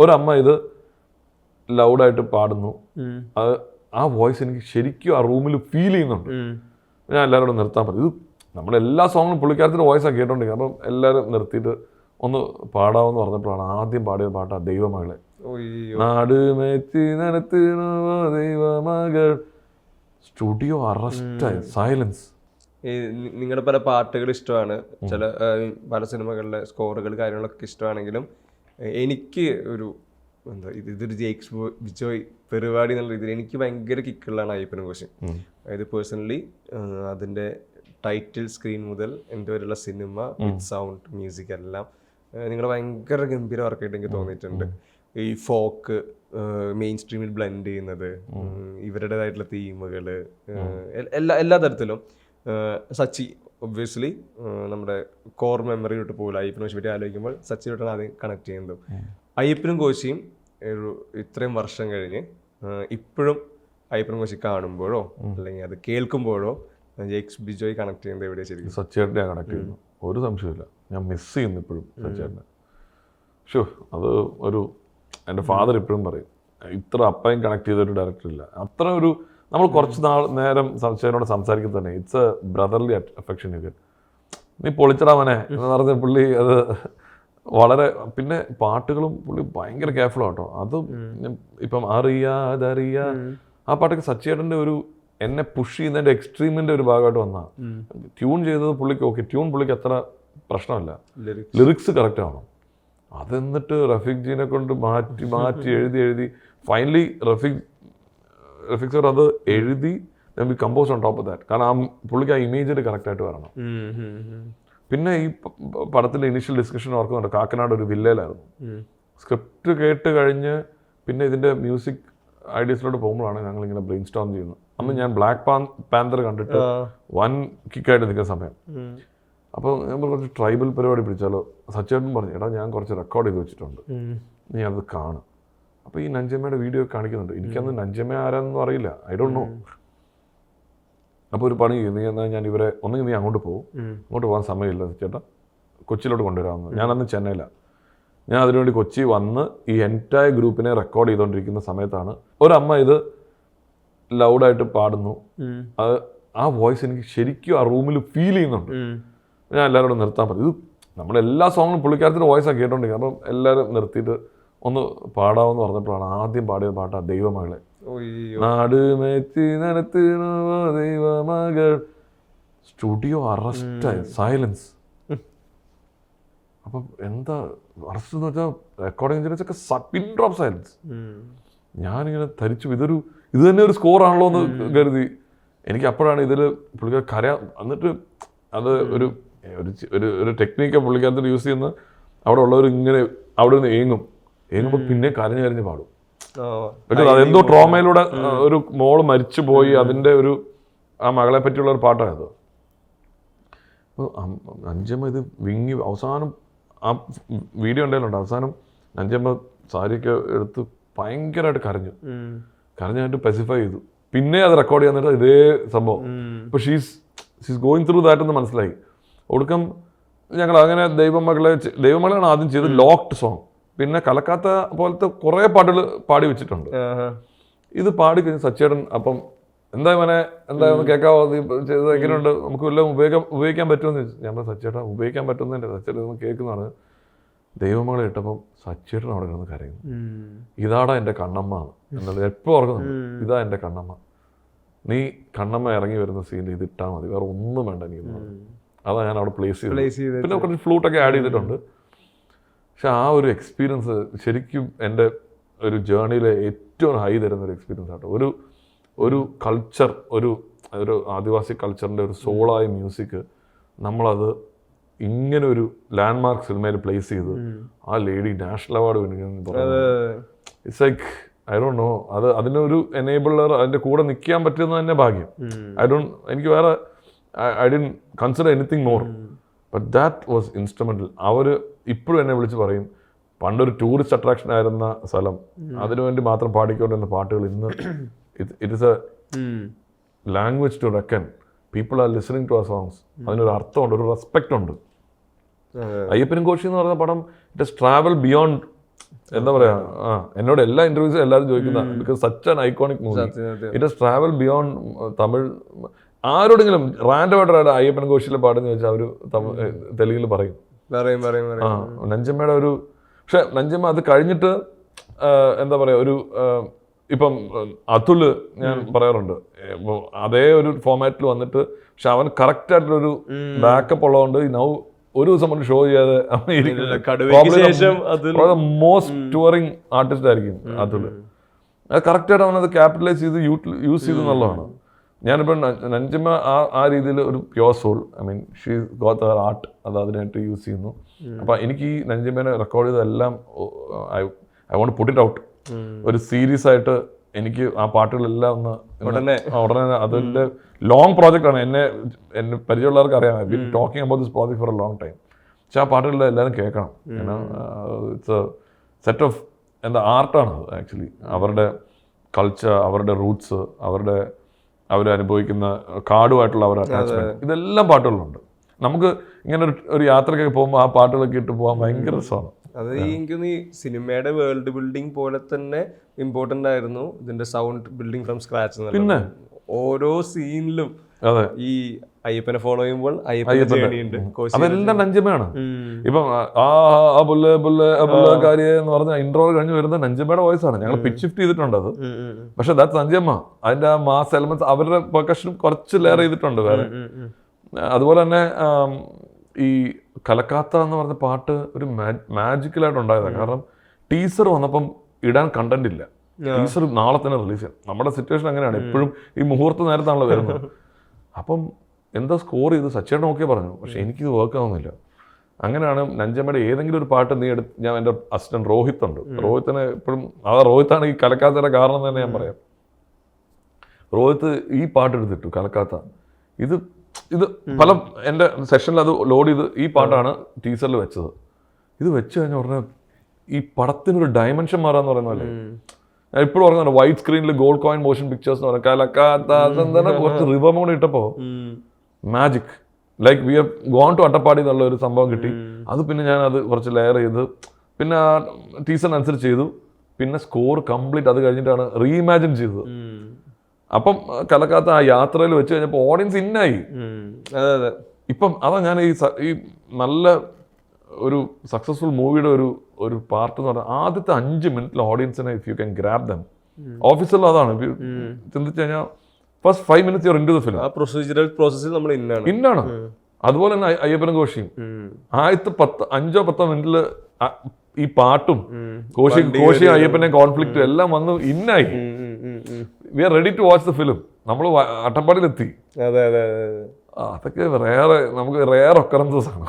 ഒരമ്മ ഇത് ലൗഡായിട്ട് പാടുന്നു. അത് ആ വോയിസ് എനിക്ക് ശരിക്കും ആ റൂമിൽ ഫീൽ ചെയ്യുന്നുണ്ട്. ഞാൻ എല്ലാവരോടും നിർത്താൻ പറഞ്ഞു. ഇത് നമ്മളെല്ലാ എല്ലാ സോങ്ങിലും പുള്ളിക്കാരത്തിന്റെ വോയിസാണ് കേട്ടോണ്ടെങ്കിൽ അപ്പം എല്ലാവരും നിർത്തിയിട്ട് ഒന്ന് പാടാമെന്ന് പറഞ്ഞപ്പോഴാണ് ആദ്യം പാടിയ പാട്ടാ ദൈവമകളെ. ദൈവമകൾ. സ്റ്റുഡിയോ അറസ്റ്റായി സൈലൻസ് ഈ നിങ്ങളുടെ പല പാട്ടുകൾ ഇഷ്ടമാണ്. ചില പല സിനിമകളിലെ സ്കോറുകൾ കാര്യങ്ങളൊക്കെ ഇഷ്ടമാണെങ്കിലും എനിക്ക് ഒരു എന്താ ഇത് ഇതൊരു ജേക്സ് ബിജോയ് പരിപാടി എന്നുള്ള രീതിയിൽ എനിക്ക് ഭയങ്കര കിക്കുള്ളതാണ് അയ്യപ്പനും കോശം. അതായത് പേഴ്സണലി അതിന്റെ ടൈറ്റിൽ സ്ക്രീൻ മുതൽ എന്റെ വരെയുള്ള സിനിമ വിത്ത് സൗണ്ട് മ്യൂസിക് എല്ലാം നിങ്ങൾ ഭയങ്കര ഗംഭീര വർക്കായിട്ട് എനിക്ക് തോന്നിയിട്ടുണ്ട്. ഈ ഫോക്ക് മെയിൻ സ്ട്രീമിൽ ബ്ലെൻഡ് ചെയ്യുന്നത് ഇവരുടേതായിട്ടുള്ള തീമുകൾ എല്ലാ എല്ലാ തരത്തിലും സച്ചി ഒബ്വിയസ്ലി നമ്മുടെ കോർ മെമ്മറിയിലോട്ട് പോകില്ല അയ്യപ്പനെ പറ്റി ആലോചിക്കുമ്പോൾ സച്ചിനോട്ടാണ് ആദ്യം കണക്ട് ചെയ്യുന്നത്. അയ്യപ്പനും കോശിയും ഒരു ഇത്രയും വർഷം കഴിഞ്ഞ് ഇപ്പോഴും അയ്യപ്പനും കോശി കാണുമ്പോഴോ അല്ലെങ്കിൽ അത് കേൾക്കുമ്പോഴോ ജേക്സ് ബിജോയ് കണക്ട് ചെയ്യുന്നത് എവിടെ ശരിക്കും? സച്ചേട്ടനെ കണക്ട് ചെയ്യുന്നു ഒരു സംശയമില്ല ഞാൻ മിസ് ചെയ്യുന്നു ഇപ്പോഴും സച്ചേട്ടനെ ഷോ അത് ഒരു എന്റെ ഫാദർ ഇപ്പോഴും പറയും ഇത്ര അപ്പയും കണക്ട് ചെയ്ത ഒരു ഡയറക്ടർ ഇല്ല. അത്ര ഒരു നമ്മൾ കുറച്ച് നാൾ നേരം സംശയനോട് സംസാരിക്കുന്നത് തന്നെ it's a brotherly affection you നീ പൊളിച്ചടാവനെ എന്ന് പറഞ്ഞ പുള്ളി അത് വളരെ പിന്നെ പാട്ടുകളും പുള്ളി ഭയങ്കര കെയർഫുൾ ആട്ടോ. അത് ഇപ്പം അറിയാ അതറിയാ. ആ പാട്ടൊക്കെ സച്ചേട്ടന്റെ ഒരു എന്നെ പുഷ് ചെയ്യുന്നതിന്റെ എക്സ്ട്രീമിന്റെ ഒരു ഭാഗമായിട്ട് വന്നാ. ട്യൂൺ ചെയ്തത് പുള്ളിക്ക് ഓക്കെ ട്യൂൺ പുള്ളിക്ക് അത്ര പ്രശ്നമല്ല. ലിറിക്സ് ലിറിക്സ് കറക്റ്റ് ആവണം. അതെന്നിട്ട് റഫീഖ് ജീനെ കൊണ്ട് മാറ്റി മാറ്റി എഴുതി എഴുതി. ഫൈനലി റഫീഖ് സാർ അത് എഴുതി we compose on top of that കാരണം ആ പുള്ളിക്ക് ആ ഇമേജിൽ കറക്റ്റായിട്ട് വരണം. പിന്നെ ഈ പടത്തിന്റെ ഇനീഷ്യൽ ഡിസ്കഷൻ ഓർക്കുന്നുണ്ട്? കാക്കനാട് ഒരു വില്ലയിലായിരുന്നു. സ്ക്രിപ്റ്റ് കേട്ട് കഴിഞ്ഞ് പിന്നെ ഇതിന്റെ മ്യൂസിക് ഐഡിയസിലോട്ട് പോകുമ്പോഴാണ് ഞങ്ങൾ ഇങ്ങനെ ബ്രെയിൻ സ്റ്റോം ചെയ്യുന്നത്. അന്ന് ഞാൻ ബ്ലാക്ക് പാൻ പാന്തർ കണ്ടിട്ട് വൻ കിക്കായിട്ട് നിൽക്കുന്ന സമയം. അപ്പോൾ നമ്മൾ കുറച്ച് ട്രൈബൽ പരിപാടി പിടിച്ചാലോ? സച്ചേട്ടൻ പറഞ്ഞു എടാ ഞാൻ കുറച്ച് റെക്കോർഡ് ചെയ്ത് വെച്ചിട്ടുണ്ട്. നീ അത് കാണും. അപ്പോൾ ഈ നഞ്ചമ്മയുടെ വീഡിയോ കാണിക്കുന്നുണ്ട്. എനിക്കന്ന് നഞ്ചമ്മ ആരാന്നൊന്നും അറിയില്ല. ഐ ഡോണ്ട് നോ അപ്പോൾ ഒരു പണി ചെയ്യുന്നു നീ എന്നാൽ ഞാൻ ഇവരെ ഒന്നെങ്കിൽ നീ അങ്ങോട്ട് പോകും അങ്ങോട്ട് പോകാൻ സമയമില്ല ചേട്ടാ. കൊച്ചിയിലോട്ട് കൊണ്ടുവരാമെന്ന്. അന്ന് ചെന്നൈയിലാണ് ഞാൻ അതിനുവേണ്ടി കൊച്ചി വന്ന് ഈ എന്റയർ ഗ്രൂപ്പിനെ റെക്കോർഡ് ചെയ്തുകൊണ്ടിരിക്കുന്ന സമയത്താണ് ഒരമ്മ ഇത് ലൗഡായിട്ട് പാടുന്നു. അത് ആ വോയിസ് എനിക്ക് ശരിക്കും ആ റൂമിൽ ഫീൽ ചെയ്യുന്നുണ്ട്. ഞാൻ എല്ലാവരോടും നിർത്താൻ പറ്റും ഇത് നമ്മളെല്ലാ സോങ്ങും പുള്ളിക്കാരത്തിന്റെ വോയിസാണ് കേട്ടോണ്ടിരിക്കുന്നത് അപ്പം എല്ലാവരും നിർത്തിയിട്ട് ഒന്ന് പാടാമെന്ന് പറഞ്ഞപ്പോഴാണ് ആദ്യം പാടിയ പാട്ടാ ദൈവമകളെ. നാട് നാടുമേത്തി നടത്തുന്ന ദൈവമകൾ. സ്റ്റുഡിയോ അറസ്റ്റായി. സൈലൻസ്. അപ്പം എന്താ അറസ്റ്റ് എന്ന് വെച്ചാൽ റെക്കോർഡിംഗ് ഒക്കെ പിൻ ഡ്രോപ്പ് സൈലൻസ് ഞാനിങ്ങനെ ധരിച്ചു. ഇതൊരു ഇത് തന്നെ ഒരു സ്കോർ ആണല്ലോ എന്ന് കരുതി. എനിക്ക് അപ്പോഴാണ് ഇതിൽ പുള്ളിക്കാർ കരയാ എന്നിട്ട് അത് ഒരു ഒരു ഒരു ടെക്നീക്കാണ് ടെക്നീക്ക് പുള്ളിക്കാരത്തിൽ യൂസ് ചെയ്യുന്ന അവിടെ ഉള്ളവർ ഇങ്ങനെ അവിടെ നിന്ന് ഏങ്ങും. ഏങ്ങുമ്പോൾ പിന്നെ കരഞ്ഞു കരഞ്ഞ് പാടും. അതെന്തോ ട്രോമയിലൂടെ ഒരു മോൾ മരിച്ചു പോയി അതിന്റെ ഒരു ആ മകളെ പറ്റിയുള്ള ഒരു പാട്ടായത് അഞ്ചമ്മ ഇത് വിങ്ങി അവസാനം ആ വീഡിയോ ഉണ്ടായാലുണ്ട് അവസാനം അഞ്ചമ്മ സാരിയൊക്കെ എടുത്ത് ഭയങ്കരമായിട്ട് കരഞ്ഞു. കരഞ്ഞായിട്ട് പെസിഫൈ ചെയ്തു. പിന്നെ അത് റെക്കോർഡ് ചെയ്യാൻ നേരം ഇതേ സംഭവം. ഇപ്പൊ she's she's going through that എന്ന് മനസ്സിലായി. ഒടുക്കം ഞങ്ങൾ അങ്ങനെ ദൈവമകളെ ദൈവമകളാണ് ആദ്യം ചെയ്തത് ലോക്ക്ഡ് സോങ് പിന്നെ കലക്കാത്ത പോലത്തെ കുറേ പാട്ടുകൾ പാടി വെച്ചിട്ടുണ്ട്. ഇത് പാടി കഴിഞ്ഞ് സച്ചേടൻ അപ്പം എന്താ ഇവനെ എന്താ ഒന്ന് കേൾക്കാവോ ചെയ്ത് ചെയ്തത് എങ്ങനെയുണ്ട്? നമുക്ക് വല്ലതും ഉപയോഗിക്കാൻ ഉപയോഗിക്കാൻ പറ്റുമെന്ന് ചോദിച്ചു. ഞാൻ സച്ചേട്ടൻ സച്ചേട്ടാ ഉപയോഗിക്കാൻ പറ്റുന്നതിന്റെ സച്ചേട്ടൻ ഒന്ന് കേൾക്കുന്നതാണ് ദൈവമകളെ ഇട്ടപ്പം സച്ചേട്ടൻ അവിടെ കിടന്ന് കരയുന്നു. ഇതാടാ എന്റെ കണ്ണമ്മ എന്നുള്ളത് എപ്പോൾ ഓർക്കുന്നു ഇതാ എന്റെ കണ്ണമ്മ. നീ കണ്ണമ്മ ഇറങ്ങി വരുന്ന സീൻ ഇത് ഇട്ടാൽ മതി. വേറെ ഒന്നും വേണ്ട എനിക്ക് അതാ ഞാൻ അവിടെ പ്ലേസ് ചെയ്തത്. പ്ലേസ് ചെയ്ത് പിന്നെ കുറച്ച് ഫ്ലൂട്ടൊക്കെ ആഡ് ചെയ്തിട്ടുണ്ട്. പക്ഷെ ആ ഒരു എക്സ്പീരിയൻസ് ശരിക്കും എന്റെ ഒരു ജേണിയിലെ ഏറ്റവും ഹൈ തരുന്ന ഒരു എക്സ്പീരിയൻസ് ആട്ടോ. ഒരു ഒരു കൾച്ചർ ഒരു ഒരു ആദിവാസി കൾച്ചറിന്റെ ഒരു സോളായ മ്യൂസിക് നമ്മളത് ഇങ്ങനെ ഒരു ലാൻഡ് മാർക്ക് സിനിമയിൽ പ്ലേസ് ചെയ്ത് ആ lady national award വിനിക്കുന്നു it's like I don't know അത് അതിനൊരു എനേബിളർ അതിന്റെ കൂടെ നിൽക്കാൻ പറ്റുന്നത് തന്നെ ഭാഗ്യം. ഐ ഡോണ്ട് എനിക്ക് വേറെ I didn't consider anything more but that was instrumental അവർ ഇപ്പോഴും എന്നെ വിളിച്ച് പറയും പണ്ടൊരു ടൂറിസ്റ്റ് അട്രാക്ഷൻ ആയിരുന്ന സ്ഥലം. അതിനുവേണ്ടി മാത്രം പാടിക്കൊണ്ടിരുന്ന പാട്ടുകൾ ഇന്ന് it is a language to reckon people are listening to ആ സോങ്സ് അതിനൊരു അർത്ഥമുണ്ട് ഒരു റെസ്പെക്റ്റ് ഉണ്ട്. അയ്യപ്പനും കോശി എന്ന് പറയുന്ന പടം ഇറ്റ് ഇസ് ട്രാവൽ ബിയോണ്ട് എന്താ പറയാ ആ എന്നോട് എല്ലാ ഇന്റർവ്യൂസും എല്ലാവരും ചോദിക്കുന്ന because such an iconic movie. It is travel beyond Tamil ആരോടെങ്കിലും റാൻഡമായിട്ട് അയ്യപ്പൻ കോശിയിലെ പാടെന്ന് ചോദിച്ചാൽ അവർ തമിഴ് തെലുങ്കിൽ പറയും. ആ നഞ്ചമ്മയുടെ ഒരു പക്ഷെ നഞ്ചമ്മ അത് കഴിഞ്ഞിട്ട് എന്താ പറയാ ഒരു ഇപ്പം അതുൽ ഞാൻ പറയാറുണ്ട്. അതേ ഒരു ഫോമാറ്റിൽ വന്നിട്ട് പക്ഷെ അവൻ കറക്റ്റ് ആയിട്ടുള്ളൊരു ബാക്കപ്പ് ഉള്ളതുകൊണ്ട് നൗ ഒരു ദിവസം കൊണ്ട് ഷോ ചെയ്യാതെ അവൻ മോസ്റ്റ് ടൂറിങ് ആർട്ടിസ്റ്റ് ആയിരിക്കും അതുൽ അത് കറക്റ്റ് ആയിട്ട് അവനത് ക്യാപിറ്റലൈസ് ചെയ്ത് യൂസ് ചെയ്തു എന്നുള്ളതാണ് ഞാനിപ്പോൾ നഞ്ചമ്മ ആ ആ രീതിയിൽ ഒരു pure soul I mean she got her art അത് അതിനായിട്ട് യൂസ് ചെയ്യുന്നു. അപ്പം എനിക്ക് ഈ നഞ്ചമ്മേനെ റെക്കോർഡ് ചെയ്തതെല്ലാം I I won't put it out ഒരു സീരീസ് ആയിട്ട് എനിക്ക് ആ പാട്ടുകളെല്ലാം ഒന്ന് ഉടനെ. ഉടനെ അതിന്റെ ലോങ് പ്രോജക്റ്റ് ആണ്. എന്നെ എന്നെ പരിചയമുള്ളവർക്ക് അറിയാം. I been talking about this project for a long time പക്ഷെ ആ പാട്ടുകളിൽ എല്ലാവരും കേൾക്കണം. ഇറ്റ്സ് എ സെറ്റ് ഓഫ് എന്താ ആർട്ടാണ് അത് ആക്ച്വലി അവരുടെ കൾച്ചർ അവരുടെ റൂട്ട്സ് അവരുടെ അവരനുഭവിക്കുന്ന കാടുമായിട്ടുള്ള അവരുടെ അറ്റാച്ച്മെന്റ് ഇതെല്ലാം പാട്ടുകളുണ്ട് നമുക്ക് ഇങ്ങനെ ഒരു ഒരു യാത്രയ്ക്കൊക്കെ പോകുമ്പോൾ ആ പാട്ടുകളൊക്കെ ഇട്ട് പോകാൻ ഭയങ്കര രസമാണ്. അത് എനിക്കൊന്ന് ഈ സിനിമയുടെ വേൾഡ് ബിൽഡിംഗ് പോലെ തന്നെ ഇമ്പോർട്ടന്റ് ആയിരുന്നു ഇതിന്റെ സൗണ്ട് ബിൽഡിംഗ് ഫ്രം സ്ക്രാച്ച് പിന്നെ? ഓരോ സീനിലും അതെ. ഈ അയ്യപ്പനെ ഫോളോ ചെയ്യുമ്പോൾ അതെല്ലാം നഞ്ചമ്മയാണ്. ഇപ്പം ആ ബുല്ല് ആ ബുല്ല് കാര്യ എന്ന് പറഞ്ഞ ഇൻട്രോ കഴിഞ്ഞ് വരുന്ന നഞ്ചമ്മയുടെ വോയിസ് ആണ്. ഞങ്ങൾ പിച്ച് ഷിഫ്റ്റ് ചെയ്തിട്ടുണ്ട് അത്. പക്ഷെ ദാറ്റ് നഞ്ചമ്മ അതിന്റെ ആ മാസ് എലമെന്റ്സ് അവരുടെ പെർക്കഷനും കുറച്ച് ലെയർ ചെയ്തിട്ടുണ്ട് വേറെ. അതുപോലെ തന്നെ ഈ കലക്കാത്ത എന്ന് പറഞ്ഞ പാട്ട് ഒരു മാജിക്കലായിട്ട് ഉണ്ടായതാണ്. കാരണം ടീസർ വന്നപ്പം ഇടാൻ കണ്ടന്റ് ഇല്ല. ടീസർ നാളെ തന്നെ റിലീസ് ചെയ്യാം നമ്മുടെ സിറ്റുവേഷൻ അങ്ങനെയാണ്. എപ്പോഴും ഈ മുഹൂർത്ത നേരത്താണല്ലോ വരുന്നത്. അപ്പം എന്താ സ്കോർ ചെയ്ത്. സച്ചേട്ടൻ ഓക്കെ പറഞ്ഞു. പക്ഷെ എനിക്കിത് വർക്ക് ആവുന്നില്ല. അങ്ങനെയാണ് നഞ്ചമ്മയുടെ ഏതെങ്കിലും ഒരു പാട്ട് നീ എടുത്ത് ഞാൻ എന്റെ അസിസ്റ്റന്റ് രോഹിത് ഉണ്ട്. രോഹിത്തിനെ ഇപ്പോഴും ആ രോഹിത്താണ് ഈ കലക്കാത്തയുടെ കാരണം എന്ന് തന്നെ ഞാൻ പറയാം. രോഹിത്ത് ഈ പാട്ട് എടുത്തിട്ടു കലക്കാത്ത. ഇത് ഇത് പല എന്റെ സെഷനിൽ അത് ലോഡ് ചെയ്ത് ഈ പാട്ടാണ് ടീസറിൽ വെച്ചത്. ഇത് വെച്ച് കഴിഞ്ഞ ഉടനെ ഈ പടത്തിനൊരു ഡയമെൻഷൻ മാറാന്ന് പറയുന്ന പോലെ. ഞാൻ ഇപ്പോഴും ഓർക്കുന്നുണ്ട് വൈറ്റ് സ്ക്രീനിൽ ഗോൾഡ് കോയിൻ മോഷൻ പിക്ചേഴ്സ് എന്ന് പറഞ്ഞാൽ കലക്കാത്ത കുറച്ച് റിവം കൂടെ ഇട്ടപ്പോൾ. Magic like we have gone to Attappadi എന്നുള്ള ഒരു സംഭവം കിട്ടി. അത് പിന്നെ ഞാൻ അത് കുറച്ച് ലെയർ ചെയ്ത് പിന്നെ ആ ടീസറിനനുസരിച്ച് ചെയ്തു. പിന്നെ സ്കോർ കംപ്ലീറ്റ് അത് കഴിഞ്ഞിട്ടാണ് റീഇമാജിൻ ചെയ്തത്. അപ്പം കലക്കാത്ത ആ യാത്രയിൽ വെച്ച് കഴിഞ്ഞപ്പോൾ ഓഡിയൻസ് ഇന്നായി. അതെ അതെ. ഇപ്പം അതാ ഞാൻ ഈ ഈ നല്ല ഒരു സക്സസ്ഫുൾ മൂവിയുടെ ഒരു ഒരു പാർട്ട് എന്ന് പറഞ്ഞാൽ ആദ്യത്തെ അഞ്ച് മിനിറ്റിൽ ഓഡിയൻസിനെ if you can grab them ഓഫീസിലും അതാണ്. ചിന്തിച്ച് കഴിഞ്ഞാൽ first five minutes your in to the film ആ പ്രൊസീജിയറൽ പ്രോസസ്സിൽ നമ്മൾ ഇന്നാണ്. ഇന്നാണ്. അതുപോലെ തന്നെ അയ്യ- അയ്യപ്പനും കോശിയും. ആദ്യത്തെ പത്ത് അഞ്ചോ പത്തോ മിനിറ്റിൽ ഈ പാട്ടും. കോശി കോശി അയ്യപ്പനെ കോൺഫ്ലിക്റ്റും എല്ലാം വന്ന് ഇന്നായി. We are ready to watch the film നമ്മൾ അട്ടപ്പാടിയിലെത്തി. അതൊക്കെ റേറെ നമുക്ക് റേർ ഒക്കറൻസസ് ആണ്.